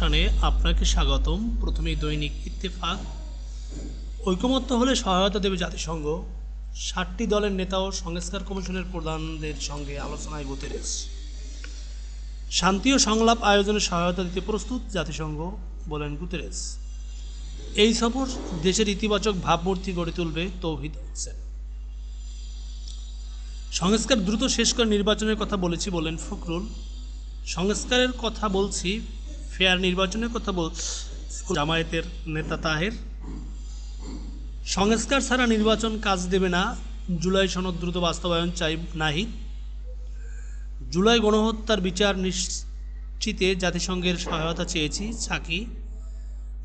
অনুষ্ঠানে আপনাকে স্বাগতম। প্রথমেই দৈনিক ইত্তেফাক। ঐকমত্য হলে সহায়তা দেবে জাতিসংঘ। ষাটটি দলের নেতা ও সংস্কার কমিশনের প্রধানদের সঙ্গে আলোচনায় গুতেরেস শান্তি ও সংলাপ আয়োজনে সহায়তা দিতে প্রস্তুত জাতিসংঘ, বলেন গুতেরেস এই সফর দেশের ইতিবাচক ভাবমূর্তি গড়ে তুলবে তৌহিদ হোসেন। সংস্কার দ্রুত শেষ করে নির্বাচনের কথা বলেছি বলেন ফখরুল। সংস্কারের কথা বলছি ফেয়ার নির্বাচনের কথা বল জামায়াতের নেতা তাহের। সংস্কার ছাড়া নির্বাচন কাজ দেবে না। জুলাই সনদ দ্রুত বাস্তবায়ন চাই নাহিদ জুলাই গণহত্যার বিচার নিশ্চিতে জাতিসংঘের সহায়তা চেয়েছি সাকি।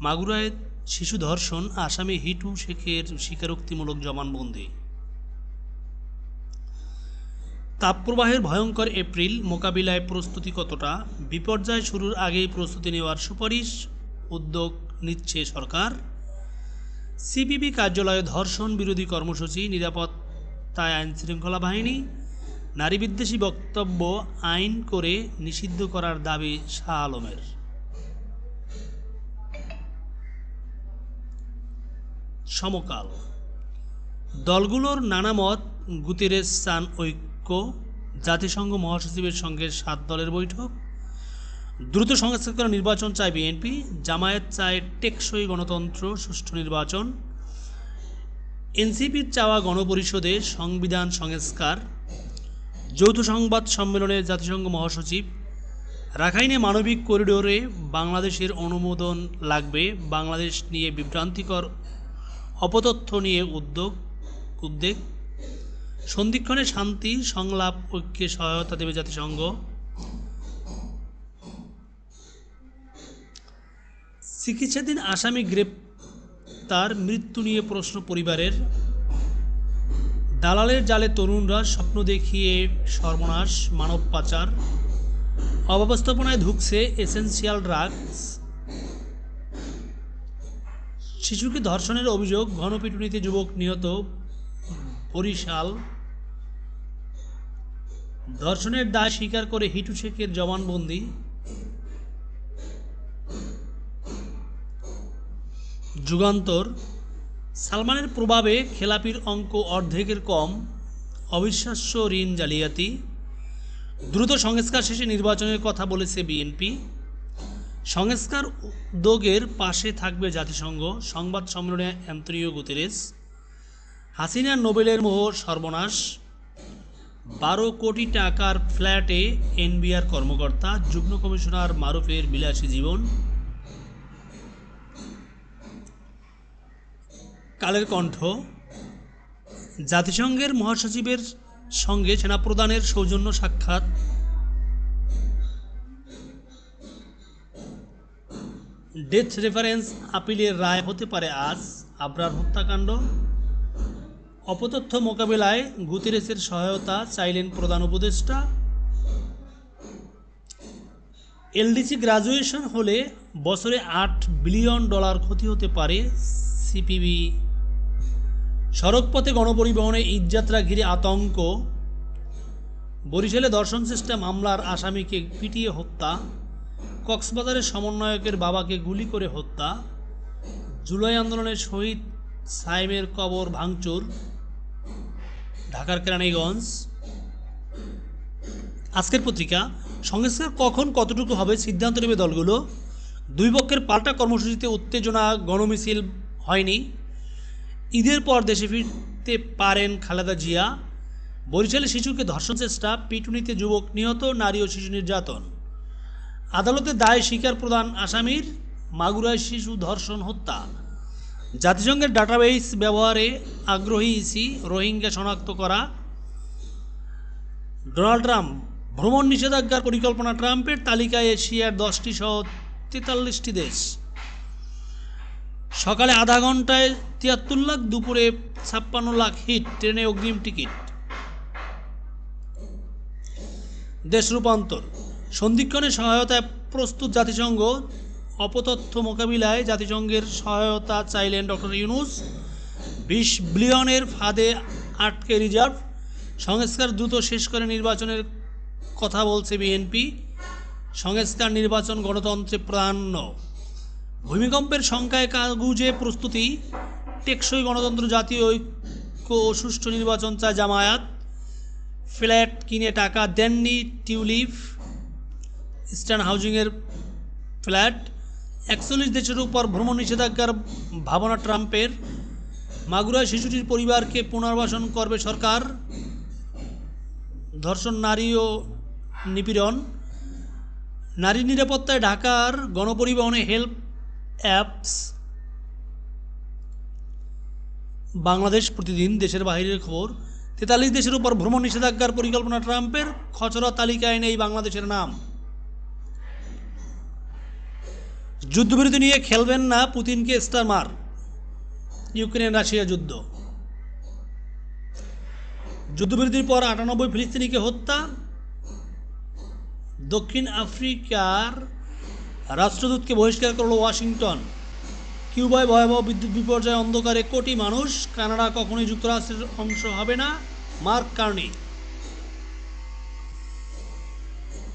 মাগুরায় শিশু ধর্ষণ, আসামি হিটু শেখের স্বীকারোক্তিমূলক জবানবন্দি। তাপপ্রবাহের ভয়ঙ্কর এপ্রিল মোকাবিলায় প্রস্তুতি কতটা? বিপর্যয় শুরুর আগেই প্রস্তুতি নেওয়ার সুপারিশ উদ্যোগ নিচ্ছে সরকার। সিপিবি কার্যালয়ে ধর্ষণ বিরোধী কর্মসূচি, নিরাপত্তায় আইন শৃঙ্খলা বাহিনী, নারী বিদ্বেষী বক্তব্য, আইন করে নিষিদ্ধ করার দাবি শাহ আলমের। সমকাল। দলগুলোর নানা মত গুতেরেস চান ঐক্য। জাতিসংঘ মহাসচিবের সঙ্গে সাত দলের বৈঠক। দ্রুত সংস্কার করা নির্বাচন চায় বিএনপি, জামায়াত চায় টেকসই গণতন্ত্র, সুষ্ঠু নির্বাচন। এনসিপির চাওয়া গণপরিষদে সংবিধান সংস্কার। যৌথ সংবাদ সম্মেলনে জাতিসংঘ মহাসচিব, রাখাইনে মানবিক করিডোরে বাংলাদেশের অনুমোদন লাগবে, বাংলাদেশ নিয়ে বিভ্রান্তিকর অপতথ্য নিয়ে উদ্যোগ, উদ্বেগ। সন্ধিক্ষণে শান্তি, সংলাপ, ঐক্যে সহায়তা দেবে জাতিসংঘ। চিকিৎসাধীন আসামি গ্রেপ্তার, মৃত্যু নিয়ে প্রশ্ন পরিবারের। দালালের জালে তরুণরা স্বপ্ন দেখিয়ে সর্বনাশ, মানব পাচার। অব্যবস্থাপনায় ঢুকছে এসেনশিয়াল ড্রাগস। শিশুকে ধর্ষণের অভিযোগ, ঘনপিটুনিতে যুবক নিহত, বরিশাল। ধর্ষণের দায় স্বীকার করে হিটু শেখের জবানবন্দি। যুগান্তর, সালমানের প্রভাবে খেলাপির অঙ্ক অর্ধেকের কম, অবিশ্বাস্য ঋণ জালিয়াতি, দ্রুত সংস্কার শেষে নির্বাচনের কথা বলেছে বিএনপি। সংস্কার উদ্যোগের পাশে থাকবে জাতিসংঘ, সংবাদ সম্মেলনে অ্যান্তনিও গুতেরেস, হাসিনা নোবেলের মোহ সর্বনাশ বারো কোটি টাকার ফ্ল্যাটে এনবিআর কর্মকর্তা, যুগ্ম কমিশনার মারুফের বিলাসী জীবন। কালের কণ্ঠ। জাতিসংঘের মহাসচিবের সঙ্গে সেনাপ্রধানের সৌজন্য সাক্ষাৎ। ডেথ রেফারেন্স আপিলের রায় হতে পারে আজ, আবরার হত্যাকাণ্ড। অপতথ্য মোকাবেলায় গুতিরেসের সহায়তা চাইলেন প্রধান উপদেষ্টা। এলডিসি গ্রাজুয়েশন হলে বছরে আট বিলিয়ন ডলার ক্ষতি হতে পারে সিপিবি। সড়কপথে গণপরিবহনে ঈদযাত্রা ঘিরে আতঙ্ক। বরিশালে দর্শন চেষ্টা মামলার আসামিকে পিটিয়ে হত্যা। কক্সবাজারের সমন্বয়কের বাবাকে গুলি করে হত্যা। জুলাই আন্দোলনের শহীদ সাইমের কবর ভাঙচুর। ঢাকার কেরানীগঞ্জ। আজকের পত্রিকা, সংস্কার কখন কতটুকু হবে সিদ্ধান্ত নেবে দলগুলো? দুই পক্ষের পাল্টা কর্মসূচিতে উত্তেজনা, গণমিছিল হয়নি। ঈদের পর দেশে ফিরতে পারেন খালেদা জিয়া। বরিশালে শিশুকে ধর্ষণ চেষ্টা, পিটুনিতে যুবক নিহত, নারী ও শিশু নির্যাতন। আদালতে দায় স্বীকার প্রদান আসামির, মাগুরায় শিশু ধর্ষণ হত্যা। জাতিসংঘের ডাটাবেস ব্যবহারে আগ্রহী ইসি রোহিঙ্গা শনাক্ত করা। ডোনাল্ড ট্রাম্প ভ্রমণ নিষেধাজ্ঞার পরিকল্পনা ট্রাম্পের তালিকায় এশিয়ার দশটি সহ তেতাল্লিশটি দেশ। সকালে আধা ঘন্টায় তিয়াত্তর লাখ, দুপুরে ছাপ্পান্ন লাখ হিট, ট্রেনে অগ্রিম টিকিট। দেশ রূপান্তর। সন্ধিক্ষণে সহায়তায় প্রস্তুত জাতিসংঘ অপতথ্য মোকাবিলায় জাতিসংঘের সহায়তা চাইলেন ডক্টর ইউনুস। বিশ বিলিয়নের ফাঁদে আটকে রিজার্ভ। সংস্কার দ্রুত শেষ করে নির্বাচনের কথা বলছে বিএনপি। সংস্কার নির্বাচন গণতন্ত্রে প্রাণ। ভূমিকম্পের সংখ্যায় কাগুজে প্রস্তুতি। টেকসই গণতন্ত্র, জাতীয় ঐক্য ও সুষ্ঠু নির্বাচন চায় জামায়াত। ফ্ল্যাট কিনে টাকা দেননি টিউলিপ। Eastern হাউজিংয়ের flat. একচল্লিশ দেশের উপর ভ্রমণ নিষেধাজ্ঞার ভাবনা ট্রাম্পের। মাগুরায় শিশুটির পরিবারকে পুনর্বাসন করবে সরকার। ধর্ষণ, নারী ও নিপীড়ন। নারী নিরাপত্তায় ঢাকার গণপরিবহনে হেল্প অ্যাপস। বাংলাদেশ প্রতিদিন দেশের বাইরের খবর। তেতাল্লিশ দেশের উপর ভ্রমণ নিষেধাজ্ঞার পরিকল্পনা ট্রাম্পের। খচরা তালিকায় নেই বাংলাদেশের নাম। যুদ্ধবিরতি নিয়ে খেলবেন না পুতিনকে স্টার মার। ইউক্রেন রাশিয়া যুদ্ধ। যুদ্ধবিরতির পর আটানব্বই ফিলিস্তিনিকে হত্যা। দক্ষিণ আফ্রিকার রাষ্ট্রদূতকে বহিষ্কার করল ওয়াশিংটন। কিউবায় ভয়াবহ বিদ্যুৎ বিপর্যয়, অন্ধকারে কোটি মানুষ। কানাডা কখনোই যুক্তরাষ্ট্রের অংশ হবে না। Mark Carney.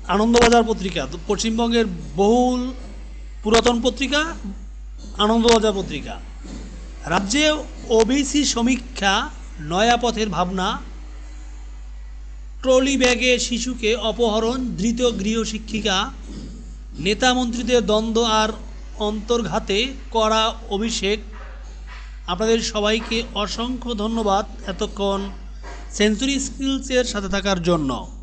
আনন্দবাজার পত্রিকা, পশ্চিমবঙ্গের বহুল পুরাতন পত্রিকা আনন্দবাজার পত্রিকা। রাজ্যে ওবিসি সমীক্ষা, নয়া পথের ভাবনা, ট্রলি ব্যাগে শিশুকে অপহরণ, ধৃত গৃহশিক্ষিকা নেতা মন্ত্রীদের দ্বন্দ্ব আর অন্তর্ঘাতে করা অভিষেক। আপনাদের সবাইকে অসংখ্য ধন্যবাদ এতক্ষণ সেঞ্চুরি স্কিলসের সাথে থাকার জন্য।